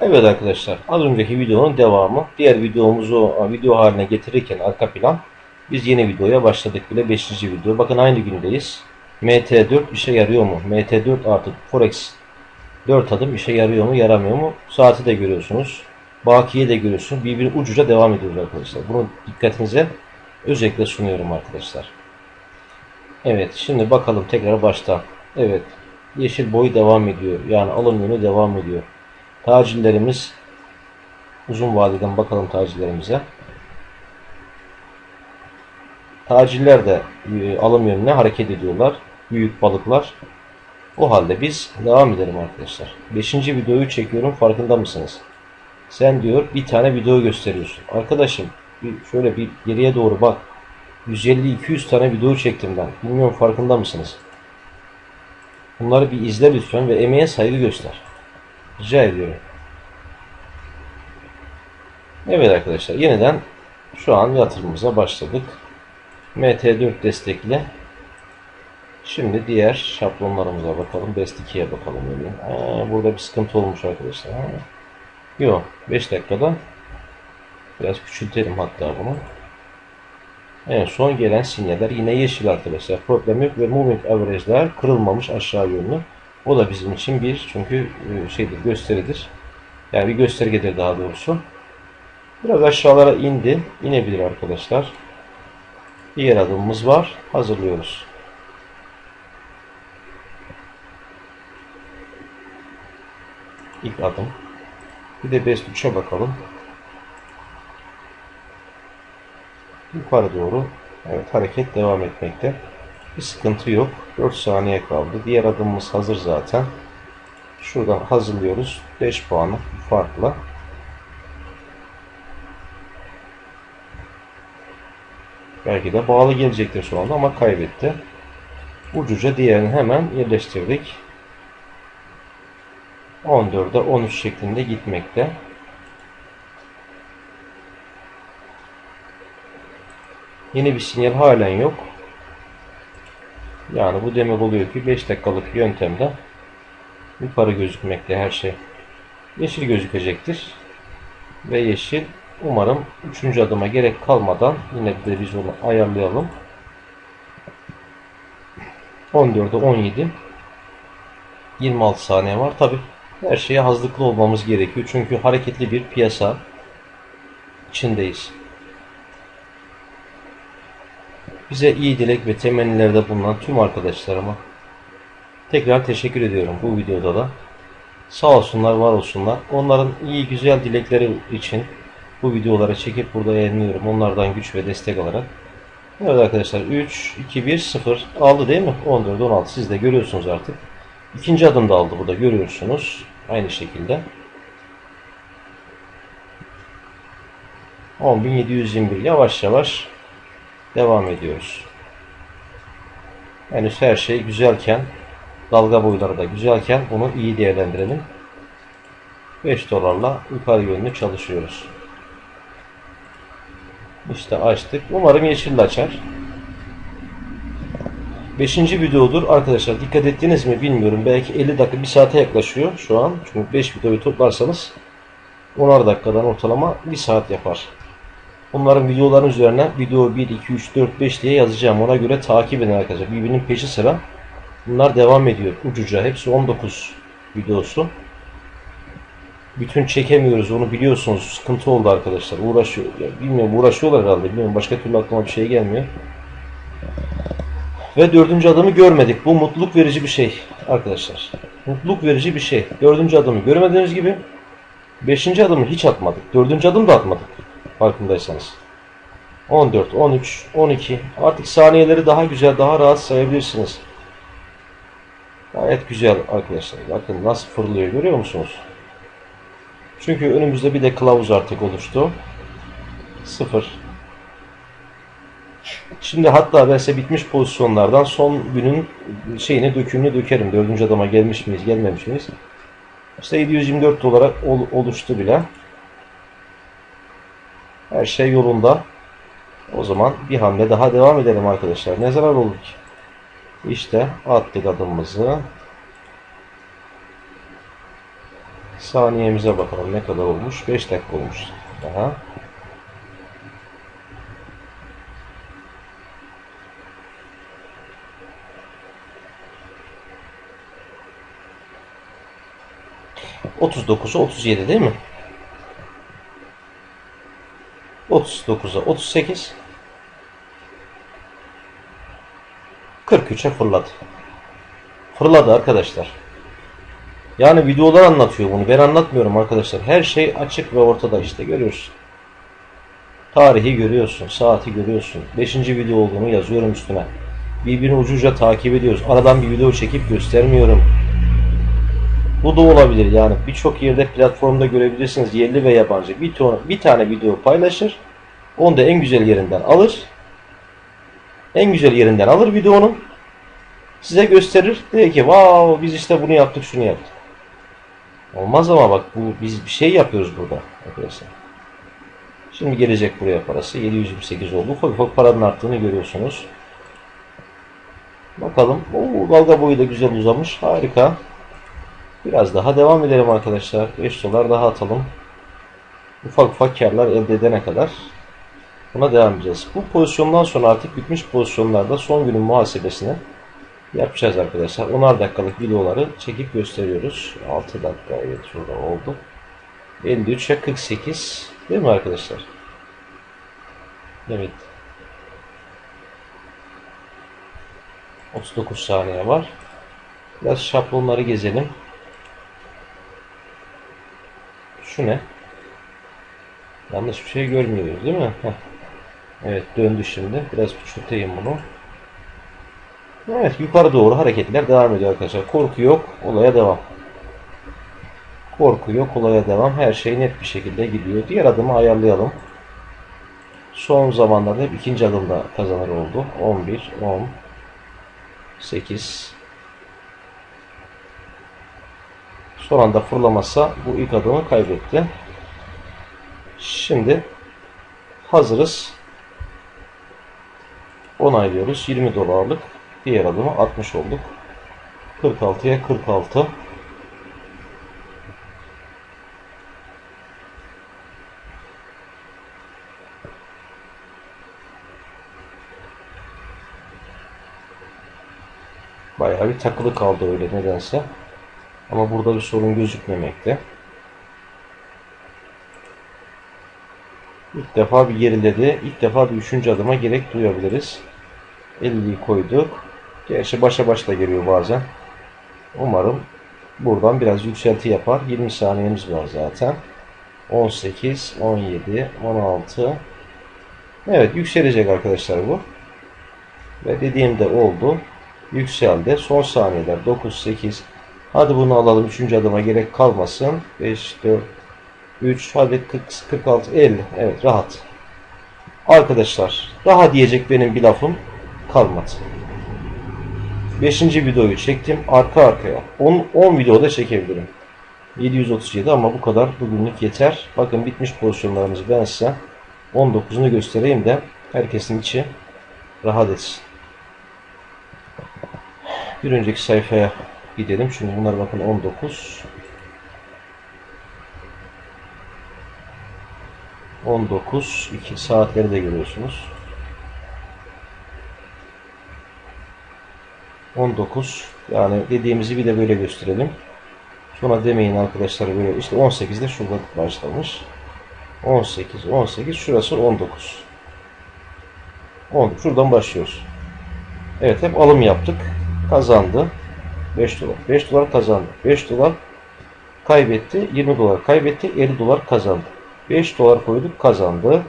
Evet arkadaşlar az önceki videonun devamı. Diğer videomuzu video haline getirirken arka plan biz yeni videoya başladık bile 5. video. Bakın aynı gündeyiz. MT4 işe yarıyor mu? MT4 artık Forex 4 adım işe yarıyor mu yaramıyor mu? Saati de görüyorsunuz. Bakiye de görüyorsunuz. Birbirine ucuca devam ediyoruz arkadaşlar. Bunu dikkatinize özellikle sunuyorum arkadaşlar. Evet şimdi bakalım tekrar baştan. Evet yeşil boyu devam ediyor. Yani alım yönü devam ediyor. Tacillerimiz uzun vadeden bakalım tacillerimize. Taciller de e, alım yönüne hareket ediyorlar. Büyük balıklar. O halde biz devam edelim arkadaşlar. Beşinci videoyu çekiyorum farkında mısınız? Sen diyor bir tane video gösteriyorsun. Arkadaşım şöyle bir geriye doğru bak. 150-200 tane video çektim ben. Bilmiyorum farkında mısınız? Bunları bir izle lütfen ve emeğe saygı göster. Rica ediyorum. Evet arkadaşlar yeniden şu an yatırımımıza başladık. MT4 destekli. Şimdi diğer şablonlarımıza bakalım. Best 2'ye bakalım. Öyle. Ha, burada bir sıkıntı olmuş arkadaşlar. Yok. 5 dakikada biraz küçültelim hatta bunu. En son gelen sinyaller yine yeşil arkadaşlar. Problem yok ve moving average'ler kırılmamış aşağı yönlü. O da bizim için bir çünkü e, şeydir gösteridir. Yani bir göstergedir daha doğrusu. Biraz aşağılara indi. İnebilir arkadaşlar. Diğer adımımız var. Hazırlıyoruz. İlk adım. Bir de best 3'e bakalım. Yukarı doğru evet hareket devam etmekte. Bir sıkıntı yok. 4 saniye kaldı. Diğer adımımız hazır zaten. Şuradan hazırlıyoruz. 5 puanlık bir farkla. Belki de bağlı gelecektir şu anda ama kaybetti. Ucuca diğerini hemen yerleştirdik. 14'e 13 şeklinde gitmekte. Yeni bir sinyal halen yok. Yani bu demek oluyor ki 5 dakikalık yöntemde yukarı gözükmekte her şey. Yeşil gözükecektir. Ve yeşil umarım 3. adıma gerek kalmadan yine de biz onu ayarlayalım. 14'e 17 26 saniye var. Tabi her şeye hazırlıklı olmamız gerekiyor. Çünkü hareketli bir piyasa içindeyiz. Bize iyi dilek ve temennilerde bulunan tüm arkadaşlarıma tekrar teşekkür ediyorum bu videoda da. Sağ olsunlar, var olsunlar. Onların iyi güzel dilekleri için bu videoları çekip burada yayınlıyorum. Onlardan güç ve destek alarak. Evet arkadaşlar 3, 2, 1, 0 aldı değil mi? 14, 16 siz de görüyorsunuz artık. İkinci adım da aldı burada görüyorsunuz. Aynı şekilde. 10.721 yavaş yavaş devam ediyoruz. Henüz her şey güzelken dalga boyları da güzelken bunu iyi değerlendirelim. 5 dolarla yukarı yönlü çalışıyoruz. İşte açtık. Umarım yeşil açar. Beşinci videodur. Arkadaşlar dikkat ettiniz mi bilmiyorum. Belki 50 dakika 1 saate yaklaşıyor şu an. Çünkü 5 videoyu toplarsanız 10'ar dakikadan ortalama 1 saat yapar. Bunların videoların üzerine video 1, 2, 3, 4, 5 diye yazacağım. Ona göre takip edin arkadaşlar. Birbirinin peşi sıra. Bunlar devam ediyor ucuca. Hepsi 19 videosu. Bütün çekemiyoruz onu biliyorsunuz. Sıkıntı oldu arkadaşlar. Uğraşıyor. Bilmiyorum uğraşıyorlar herhalde. Bilmiyorum başka türlü aklıma bir şey gelmiyor. Ve dördüncü adımı görmedik. Bu mutluluk verici bir şey arkadaşlar. Mutluluk verici bir şey. Dördüncü adımı görmediğiniz gibi beşinci adımı hiç atmadık. Dördüncü adım da atmadık. Farkındaysanız. 14, 13, 12. Artık saniyeleri daha güzel, daha rahat sayabilirsiniz. Gayet güzel arkadaşlar. Bakın nasıl fırlıyor görüyor musunuz? Çünkü önümüzde bir de kılavuz artık oluştu. 0. Şimdi hatta ben size bitmiş pozisyonlardan son günün şeyini dökümünü dökerim. Dördüncü adama gelmiş miyiz, gelmemiş miyiz? İşte 724 olarak ol- oluştu bile. Her şey yolunda. O zaman bir hamle daha devam edelim arkadaşlar. Ne zarar olur ki? İşte attık adımımızı. Saniyemize bakalım ne kadar olmuş. 5 dakika olmuş. Daha. Otuz dokuza otuz yedi değil mi? Otuz dokuza otuz sekiz. Kırk üçe fırladı. Fırladı arkadaşlar. Yani videolar anlatıyor bunu. Ben anlatmıyorum arkadaşlar. Her şey açık ve ortada işte görüyorsun. Tarihi görüyorsun. Saati görüyorsun. Beşinci video olduğunu yazıyorum üstüne. Birbirini ucuca takip ediyoruz. Aradan bir video çekip göstermiyorum. Bu da olabilir yani. Birçok yerde platformda görebilirsiniz. Yerli ve yabancı. Bir, ton, bir tane video paylaşır. Onu da en güzel yerinden alır. En güzel yerinden alır videonun. Size gösterir. Der ki wow biz işte bunu yaptık şunu yaptık. Olmaz ama bak bu biz bir şey yapıyoruz burada arkadaşlar. Şimdi gelecek buraya parası. 728 oldu. Ufak ufak paranın arttığını görüyorsunuz. Bakalım. Oo, dalga boyu da güzel uzamış. Harika. Biraz daha devam edelim arkadaşlar. 5 dolar daha atalım. Ufak ufak karlar elde edene kadar buna devam edeceğiz. Bu pozisyondan sonra artık bitmiş pozisyonlarda son günün muhasebesini yapacağız arkadaşlar. 10'ar dakikalık videoları çekip gösteriyoruz. 6 dakika evet şurada oldu. 53'e 48 değil mi arkadaşlar? Evet. 39 saniye var. Biraz şablonları gezelim. Şu ne? Yanlış bir şey görmüyoruz değil mi? Heh. Evet döndü şimdi. Biraz küçülteyim bunu. Evet yukarı doğru hareketler devam ediyor arkadaşlar. Korku yok. Olaya devam. Korku yok. Olaya devam. Her şey net bir şekilde gidiyor. Diğer adımı ayarlayalım. Son zamanlarda hep ikinci adımda kazanır oldu. 11, 10, 8. Son anda fırlamazsa bu ilk adımı kaybetti. Şimdi hazırız. Onaylıyoruz. 20 dolarlık diğer adımı 60 olduk. 46'ya 46. Bayağı bir takılı kaldı öyle nedense. Ama burada bir sorun gözükmemekte. İlk defa bir geriledi. İlk defa bir üçüncü adıma gerek duyabiliriz. 50'yi koyduk. Gerçi başa başta geliyor bazen. Umarım buradan biraz yükselti yapar. 20 saniyemiz var zaten. 18, 17, 16. Evet yükselecek arkadaşlar bu. Ve dediğimde oldu. Yükseldi. Son saniyeler 9, 8. Hadi bunu alalım. Üçüncü adıma gerek kalmasın. 5, 4, 3, hadi 40, 46, 50. Evet rahat. Arkadaşlar daha diyecek benim bir lafım kalmadı. 5. videoyu çektim arka arkaya. 10, 10 videoda çekebilirim. 737 ama bu kadar bugünlük yeter. Bakın bitmiş pozisyonlarımızı ben size 19'unu göstereyim de herkesin içi rahat etsin. Bir önceki sayfaya gidelim. Çünkü bunlar bakın 19. 19 2 saatleri de görüyorsunuz. 19 yani dediğimizi bir de böyle gösterelim. Sonra demeyin arkadaşlar böyle işte 18'de şurada başlamış. 18 18 şurası 19. 10 şuradan başlıyoruz. Evet hep alım yaptık. Kazandı. 5 dolar. 5 dolar kazandı. 5 dolar kaybetti. 20 dolar kaybetti. 50 dolar kazandı. 5 dolar koyduk kazandı.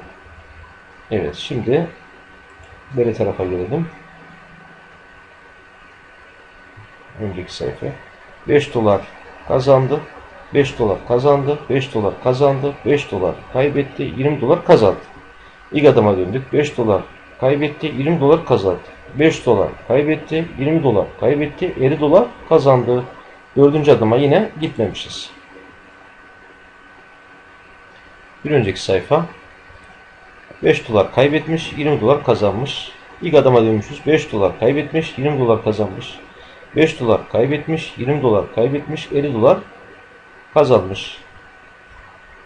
Evet şimdi beri tarafa gelelim. Önceki sayfa. 5 dolar kazandı. 5 dolar kazandı. 5 dolar kazandı. 5 dolar kaybetti. 20 dolar kazandı. İlk adıma döndük. 5 dolar kaybetti. 20 dolar kazandı. 5 dolar kaybetti. 20 dolar kaybetti. 50 dolar kazandı. Dördüncü adıma yine gitmemişiz. Bir önceki sayfa 5 dolar kaybetmiş, 20 dolar kazanmış. İlk adama dönmüşüz. 5 dolar kaybetmiş, 20 dolar kazanmış. 5 dolar kaybetmiş, 20 dolar kaybetmiş, 50 dolar kazanmış.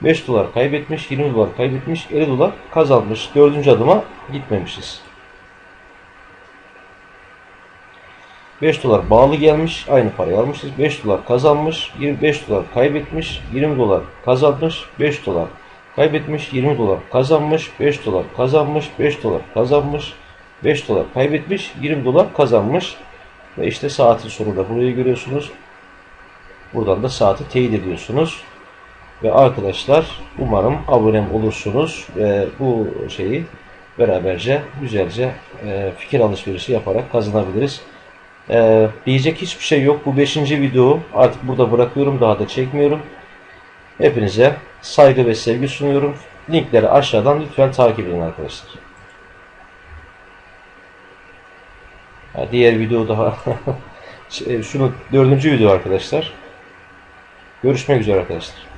5 dolar kaybetmiş, 20 dolar kaybetmiş, 50 dolar kazanmış. Dördüncü adıma gitmemişiz. 5 dolar bağlı gelmiş, aynı parayı almışız. 5 dolar kazanmış, 25 dolar kaybetmiş, 20 dolar kazanmış, 5 dolar kaybetmiş, 20 dolar kazanmış, 5 dolar kazanmış, 5 dolar kazanmış, 5 dolar kaybetmiş, 20 dolar kazanmış. Ve işte saatin sonunda burayı görüyorsunuz. Buradan da saati teyit ediyorsunuz. Ve arkadaşlar umarım abonem olursunuz ve bu şeyi beraberce güzelce e, fikir alışverişi yaparak kazanabiliriz. E, diyecek hiçbir şey yok. Bu 5. video artık burada bırakıyorum. Daha da çekmiyorum. Hepinize saygı ve sevgi sunuyorum. Linkleri aşağıdan lütfen takip edin arkadaşlar. Ha, diğer video daha Şey, şunu dördüncü video arkadaşlar. Görüşmek üzere arkadaşlar.